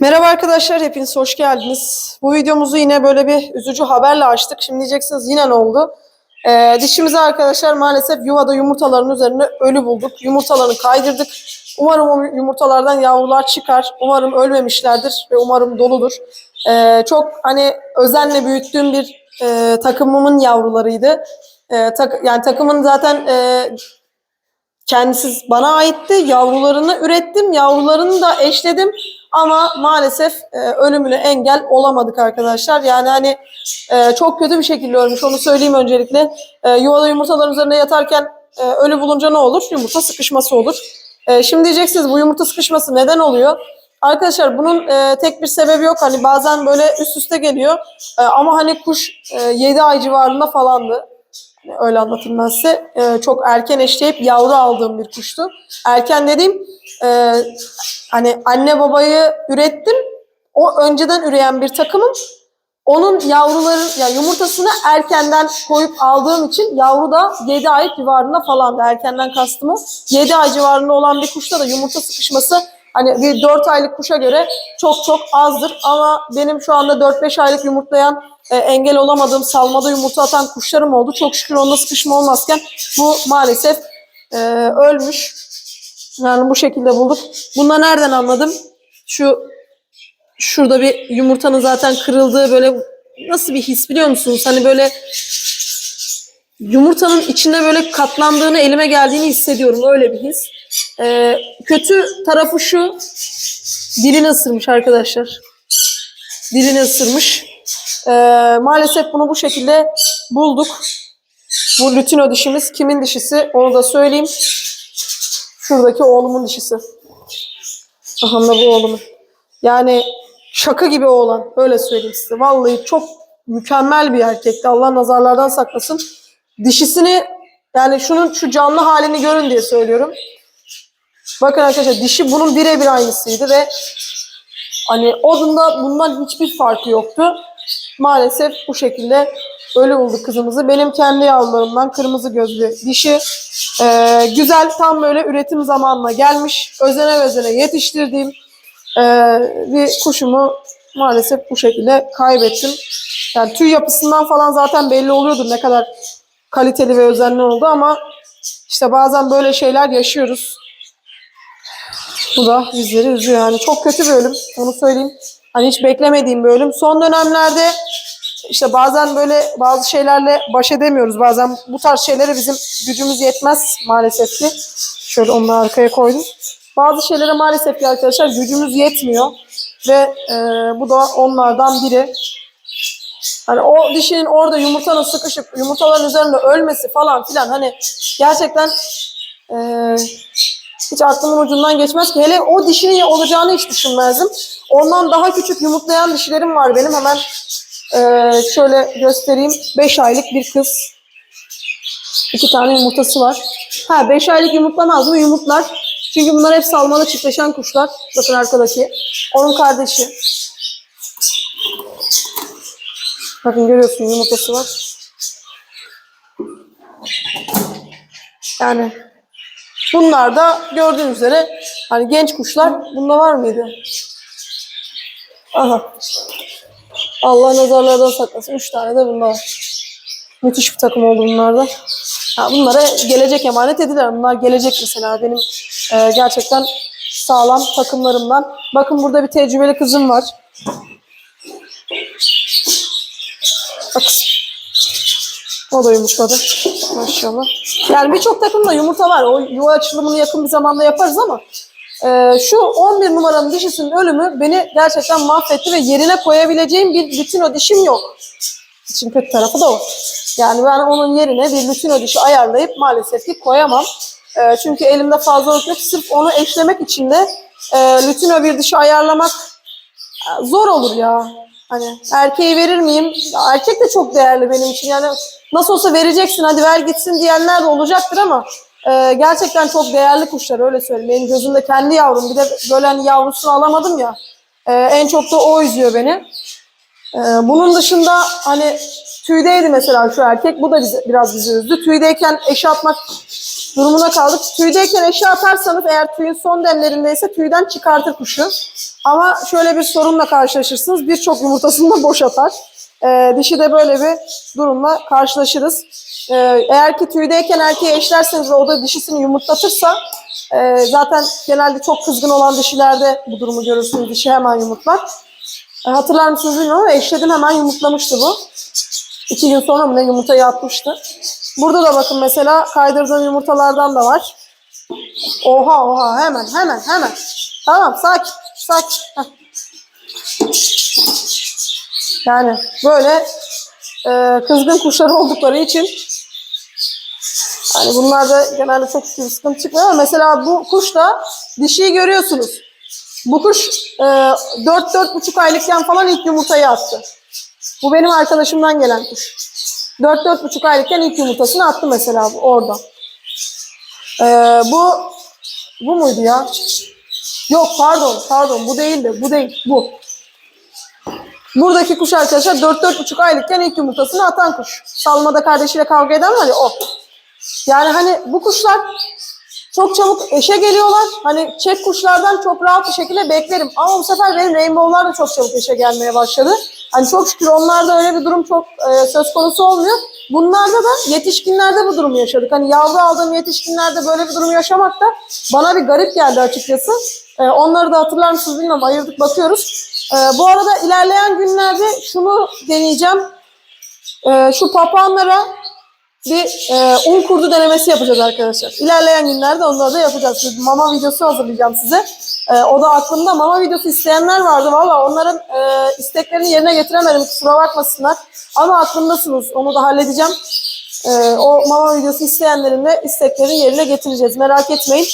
Merhaba arkadaşlar, hepiniz hoş geldiniz. Bu videomuzu yine böyle bir üzücü haberle açtık. Şimdi diyeceksiniz yine ne oldu? Ee, dişimizi arkadaşlar maalesef yuvada yumurtaların üzerine ölü bulduk. Yumurtalarını kaydırdık. Umarım o yumurtalardan yavrular çıkar. Umarım ölmemişlerdir ve umarım doludur. Ee, çok hani özenle büyüttüğüm bir e, takımımın yavrularıydı. Ee, tak, yani takımın zaten e, kendisi bana aitti. Yavrularını ürettim. Yavrularını da eşledim. Ama maalesef e, ölümüne engel olamadık arkadaşlar. Yani hani e, çok kötü bir şekilde ölmüş. Onu söyleyeyim öncelikle. E, yuvada yumurtaların üzerinde yatarken e, ölü bulunca ne olur? Yumurta sıkışması olur. E, şimdi diyeceksiniz bu yumurta sıkışması neden oluyor? Arkadaşlar bunun e, tek bir sebebi yok. Hani bazen böyle üst üste geliyor. E, ama hani kuş e, 7 ay civarında falandı. Öyle size. E, çok erken eşleyip yavru aldığım bir kuştu. Erken dediğim e, hani anne babayı ürettim. O önceden üreyen bir takımım. Onun yavruları yani yumurtasını erkenden koyup aldığım için yavru da 7 ay civarında falan da erkenden kastım o. 7 ay civarında olan bir kuşta da yumurta sıkışması hani bir 4 aylık kuşa göre çok çok azdır. Ama benim şu anda 4-5 aylık yumurtlayan e, engel olamadığım salmada yumurta atan kuşlarım oldu. Çok şükür onda sıkışma olmazken bu maalesef e, ölmüş. Yani bu şekilde bulduk. Bunu nereden anladım? Şu şurada bir yumurtanın zaten kırıldığı böyle nasıl bir his biliyor musunuz? Hani böyle yumurtanın içinde böyle katlandığını elime geldiğini hissediyorum. Öyle bir his. Ee, kötü tarafı şu. Dilini ısırmış arkadaşlar. Dilini ısırmış. Ee, maalesef bunu bu şekilde bulduk. Bu lütino dişimiz kimin dişisi onu da söyleyeyim. Şuradaki oğlumun dişisi. Aha bu oğlumun. Yani şaka gibi oğlan. Öyle söyleyeyim size. Vallahi çok mükemmel bir erkekti. Allah nazarlardan saklasın. Dişisini yani şunun şu canlı halini görün diye söylüyorum. Bakın arkadaşlar dişi bunun birebir aynısıydı ve hani odunda bundan hiçbir farkı yoktu. Maalesef bu şekilde ölü bulduk kızımızı. Benim kendi yavrularımdan kırmızı gözlü dişi. Ee, güzel tam böyle üretim zamanına gelmiş. Özene özene yetiştirdiğim ee, bir kuşumu maalesef bu şekilde kaybettim. Yani tüy yapısından falan zaten belli oluyordur ne kadar kaliteli ve özenli oldu ama işte bazen böyle şeyler yaşıyoruz. Bu da bizleri üzüyor yani. Çok kötü bir ölüm. Onu söyleyeyim. Hani hiç beklemediğim bir ölüm. Son dönemlerde işte bazen böyle bazı şeylerle baş edemiyoruz. Bazen bu tarz şeylere bizim gücümüz yetmez maalesef ki. Şöyle onu arkaya koydum. Bazı şeylere maalesef ki arkadaşlar gücümüz yetmiyor. Ve e, bu da onlardan biri. Hani o dişinin orada yumurtanın sıkışıp yumurtaların üzerinde ölmesi falan filan hani gerçekten e, hiç aklımın ucundan geçmez ki. Hele o dişinin olacağını hiç düşünmezdim. Ondan daha küçük yumurtlayan dişlerim var benim. Hemen e, şöyle göstereyim. 5 aylık bir kız. İki tane yumurtası var. Ha 5 aylık yumurtlamaz mı? Yumurtlar. Çünkü bunlar hep salmalı çiftleşen kuşlar. Bakın arkadaki. Onun kardeşi. Bakın görüyorsun yumurtası var. Yani bunlar da gördüğünüz üzere hani genç kuşlar. Bunda var mıydı? Aha. Allah nazarlardan saklasın. Üç tane de bunda var. Müthiş bir takım oldu bunlarda. Ha, bunlara gelecek emanet ediler. Bunlar gelecek mesela benim e, gerçekten sağlam takımlarımdan. Bakın burada bir tecrübeli kızım var. Bak. O da yumurtladı. Maşallah. Yani birçok takımda yumurta var. O yuva açılımını yakın bir zamanda yaparız ama e, şu 11 numaranın dişisinin ölümü beni gerçekten mahvetti ve yerine koyabileceğim bir bütün o dişim yok. İçin kötü tarafı da o. Yani ben onun yerine bir lütino dişi ayarlayıp maalesef ki koyamam. E, çünkü elimde fazlalık yok. Sırf onu eşlemek için de e, lütino bir dişi ayarlamak e, zor olur ya. Hani erkeği verir miyim? Erkek de çok değerli benim için. Yani nasıl olsa vereceksin hadi ver gitsin diyenler de olacaktır ama e, gerçekten çok değerli kuşlar öyle söyleyeyim. Benim gözümde kendi yavrum. Bir de böyle hani yavrusunu alamadım ya. E, en çok da o üzüyor beni. Ee, bunun dışında hani tüydeydi mesela şu erkek. Bu da bizi, biraz bizi üzdü. Tüydeyken eşe atmak durumuna kaldık. Tüydeyken eşe atarsanız eğer tüyün son demlerindeyse tüyden çıkartır kuşu. Ama şöyle bir sorunla karşılaşırsınız. Birçok yumurtasını da boş atar. Ee, dişi de böyle bir durumla karşılaşırız. Ee, eğer ki tüydeyken erkeği eşlerseniz ve o da dişisini yumurtlatırsa e, zaten genelde çok kızgın olan dişilerde bu durumu görürsünüz. Dişi hemen yumurtlar. E, hatırlar mısınız bilmiyorum ama eşledim hemen yumurtlamıştı bu. İki gün sonra mı ne yumurtayı atmıştı. Burada da bakın mesela kaydırdığım yumurtalardan da var. Oha oha hemen hemen hemen. Tamam sakin Heh. Yani böyle e, kızgın kuşları oldukları için hani bunlar da genelde çok bir sıkıntı çıkmıyor ama mesela bu kuş da dişiyi görüyorsunuz. Bu kuş e, 4-4,5 aylıkken falan ilk yumurtayı attı. Bu benim arkadaşımdan gelen kuş. 4-4,5 aylıkken ilk yumurtasını attı mesela orada. E, bu bu muydu ya? Yok pardon pardon bu değildi bu değil bu. Buradaki kuş arkadaşlar 4-4,5 aylıkken ilk yumurtasını atan kuş. Salmada kardeşiyle kavga eden var ya o. Yani hani bu kuşlar çok çabuk eşe geliyorlar. Hani çek kuşlardan çok rahat bir şekilde beklerim. Ama bu sefer benim rainbow'lar da çok çabuk eşe gelmeye başladı. Hani çok şükür onlarda öyle bir durum çok e, söz konusu olmuyor. Bunlarda da yetişkinlerde bu durumu yaşadık. Hani yavru aldığım yetişkinlerde böyle bir durum yaşamak da bana bir garip geldi açıkçası. E, onları da hatırlar mısınız bilmiyorum ayırdık bakıyoruz. E, bu arada ilerleyen günlerde şunu deneyeceğim. E, şu papağanlara bir e, un kurdu denemesi yapacağız arkadaşlar. İlerleyen günlerde onları da yapacağız. Bir mama videosu hazırlayacağım size. E, o da aklımda. Mama videosu isteyenler vardı. Valla onların e, isteklerini yerine getiremedim. Kusura bakmasınlar. Ama aklımdasınız. Onu da halledeceğim. E, o mama videosu isteyenlerin de isteklerini yerine getireceğiz. Merak etmeyin.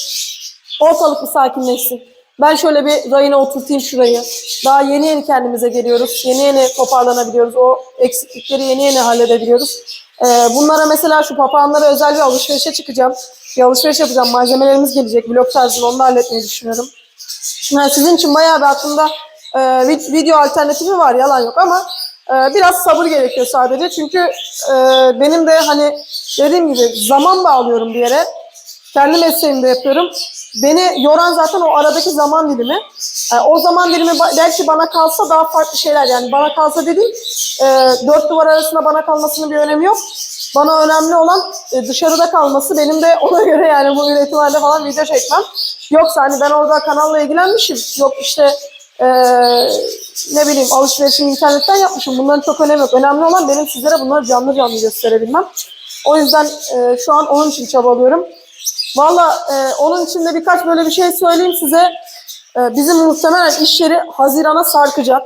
Ortalık bir sakinleşsin. Ben şöyle bir rayına oturtayım şurayı. Daha yeni yeni kendimize geliyoruz. Yeni yeni toparlanabiliyoruz. O eksiklikleri yeni yeni halledebiliyoruz. Ee, bunlara mesela şu papağanlara özel bir alışverişe çıkacağım. Bir alışveriş yapacağım. Malzemelerimiz gelecek. Vlog tarzında onu da halletmeyi düşünüyorum. Yani sizin için bayağı bir aklımda e, vid- video alternatifi var. Yalan yok ama e, biraz sabır gerekiyor sadece. Çünkü e, benim de hani dediğim gibi zaman bağlıyorum bir yere. Kendi mesleğimde yapıyorum. Beni yoran zaten o aradaki zaman dilimi. Yani o zaman dilimi belki bana kalsa daha farklı şeyler yani bana kalsa dediğim e, dört duvar arasında bana kalmasının bir önemi yok. Bana önemli olan e, dışarıda kalması. Benim de ona göre yani bu üretimlerde falan video çekmem. Yoksa hani ben orada kanalla ilgilenmişim. Yok işte e, ne bileyim alışverişimi internetten yapmışım. Bunların çok önemi yok. Önemli olan benim sizlere bunları canlı canlı gösterebilmem. O yüzden e, şu an onun için çabalıyorum. Valla e, onun için de birkaç böyle bir şey söyleyeyim size. E, bizim muhtemelen iş yeri Haziran'a sarkacak.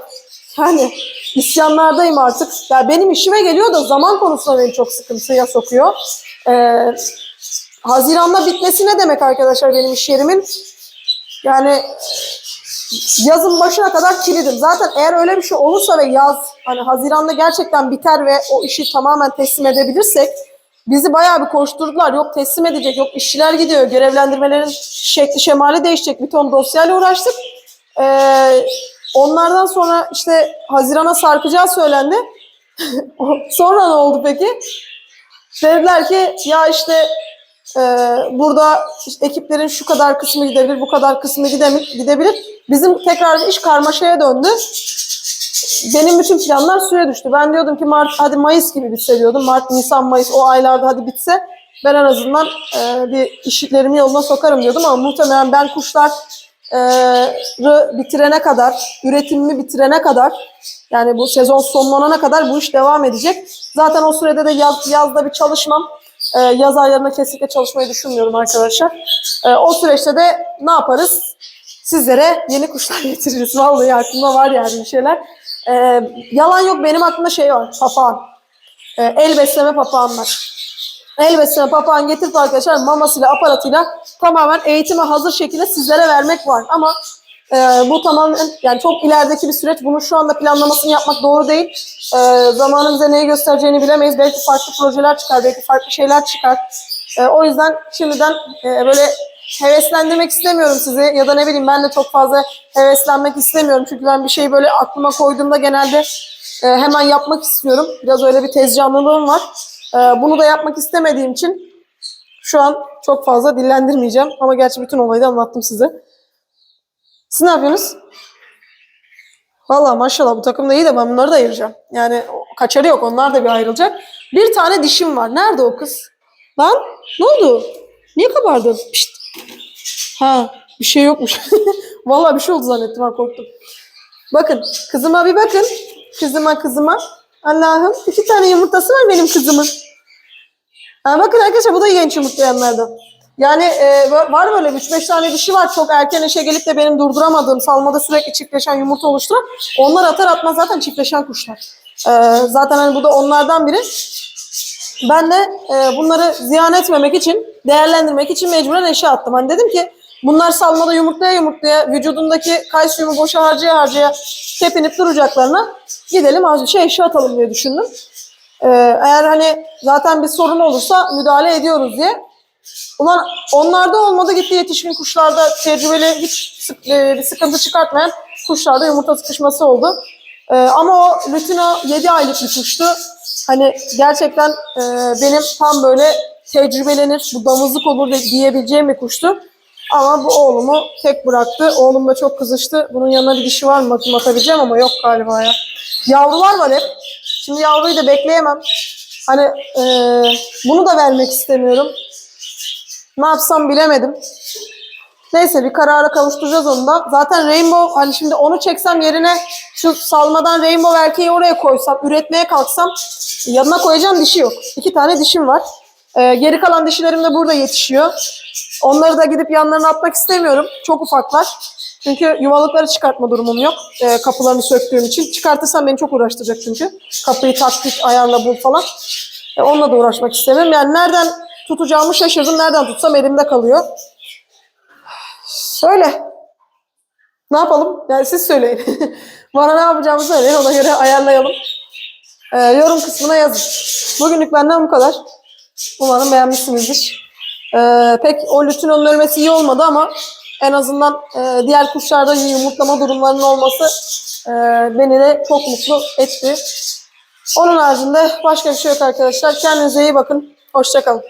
Yani isyanlardayım artık. Ya benim işime geliyor da zaman konusunda beni çok sıkıntıya sokuyor. E, Haziran'da bitmesi ne demek arkadaşlar benim iş yerimin? Yani yazın başına kadar kilidim. Zaten eğer öyle bir şey olursa ve yaz hani Haziran'da gerçekten biter ve o işi tamamen teslim edebilirsek bizi bayağı bir koşturdular. Yok teslim edecek, yok işçiler gidiyor, görevlendirmelerin şekli şemali değişecek. Bir ton dosyayla uğraştık. Ee, onlardan sonra işte Haziran'a sarkacağı söylendi. sonra ne oldu peki? Dediler ki ya işte e, burada işte ekiplerin şu kadar kısmı gidebilir, bu kadar kısmı gidebilir. Bizim tekrar iş karmaşaya döndü. Benim bütün planlar suya düştü. Ben diyordum ki Mart, hadi Mayıs gibi bitse diyordum. Mart, Nisan, Mayıs o aylarda hadi bitse ben en azından e, bir işlerimi yoluna sokarım diyordum ama muhtemelen ben kuşlar e, bitirene kadar, üretimimi bitirene kadar yani bu sezon sonlanana kadar bu iş devam edecek. Zaten o sürede de yaz, yazda bir çalışmam. E, yaz aylarında kesinlikle çalışmayı düşünmüyorum arkadaşlar. E, o süreçte de ne yaparız? Sizlere yeni kuşlar getiririz. Vallahi aklımda var yani bir şeyler. E, yalan yok benim aklımda şey var. Papağan. E, el besleme papağanlar. El besleme papağan getirip arkadaşlar mamasıyla aparatıyla tamamen eğitime hazır şekilde sizlere vermek var. Ama e, bu tamamen yani çok ilerideki bir süreç. Bunu şu anda planlamasını yapmak doğru değil. E, zamanın bize neyi göstereceğini bilemeyiz. Belki farklı projeler çıkar, belki farklı şeyler çıkar. E, o yüzden şimdiden e, böyle heveslendirmek istemiyorum sizi ya da ne bileyim ben de çok fazla heveslenmek istemiyorum. Çünkü ben bir şeyi böyle aklıma koyduğumda genelde e, hemen yapmak istiyorum. Biraz öyle bir tez canlılığım var. E, bunu da yapmak istemediğim için şu an çok fazla dillendirmeyeceğim. Ama gerçi bütün olayı da anlattım size. Siz ne yapıyorsunuz? Valla maşallah bu takım da iyi de ben bunları da ayıracağım. Yani kaçarı yok onlar da bir ayrılacak. Bir tane dişim var. Nerede o kız? Lan ne oldu? Niye kabardın? Pişt. Ha bir şey yokmuş. Valla bir şey oldu zannettim ha korktum. Bakın kızıma bir bakın. Kızıma kızıma. Allah'ım iki tane yumurtası var benim kızımın. Ha, bakın arkadaşlar bu da genç yumurtlayanlardan. Yani e, va- var böyle 3-5 tane dişi var. Çok erken eşe gelip de benim durduramadığım salmada sürekli çiftleşen yumurta oluşturan. Onlar atar atmaz zaten çiftleşen kuşlar. E, zaten hani bu da onlardan biri. Ben de e, bunları ziyan etmemek için, değerlendirmek için mecburen eşe attım. Hani dedim ki bunlar salmada yumurtlaya yumurtlaya vücudundaki kalsiyumu boşa harcaya harcaya tepinip duracaklarına gidelim az şey eşe atalım diye düşündüm. Ee, eğer hani zaten bir sorun olursa müdahale ediyoruz diye. Ulan onlarda olmadı gitti yetişkin kuşlarda tecrübeli hiç e, bir sıkıntı çıkartmayan kuşlarda yumurta sıkışması oldu. Ee, ama o Lutino 7 aylık bir kuştu. Hani gerçekten e, benim tam böyle tecrübelenir, bu damızlık olur diyebileceğim bir kuştu. Ama bu oğlumu tek bıraktı. Oğlum da çok kızıştı. Bunun yanına bir dişi var mı bakayım atabileceğim ama yok galiba ya. Yavrular var hep. Şimdi yavruyu da bekleyemem. Hani e, bunu da vermek istemiyorum. Ne yapsam bilemedim. Neyse bir karara kavuşturacağız onu da. Zaten Rainbow hani şimdi onu çeksem yerine şu salmadan Rainbow erkeği oraya koysam, üretmeye kalksam yanına koyacağım dişi yok. İki tane dişim var. Ee, geri kalan dişilerim de burada yetişiyor. Onları da gidip yanlarına atmak istemiyorum. Çok ufaklar. Çünkü yuvalıkları çıkartma durumum yok. Ee, kapılarını söktüğüm için. Çıkartırsam beni çok uğraştıracak çünkü. Kapıyı taktik, ayarla bul falan. E, onunla da uğraşmak istemiyorum. Yani nereden tutacağımı şaşırdım. Nereden tutsam elimde kalıyor. Söyle. Ne yapalım? Yani siz söyleyin. Bana ne yapacağımı söyleyin. Ona göre ayarlayalım. Ee, yorum kısmına yazın. Bugünlük benden bu kadar. Umarım beğenmişsinizdir. Ee, pek o lütinonun ölmesi iyi olmadı ama en azından e, diğer kuşlarda yumurtlama durumlarının olması e, beni de çok mutlu etti. Onun haricinde başka bir şey yok arkadaşlar. Kendinize iyi bakın. Hoşçakalın.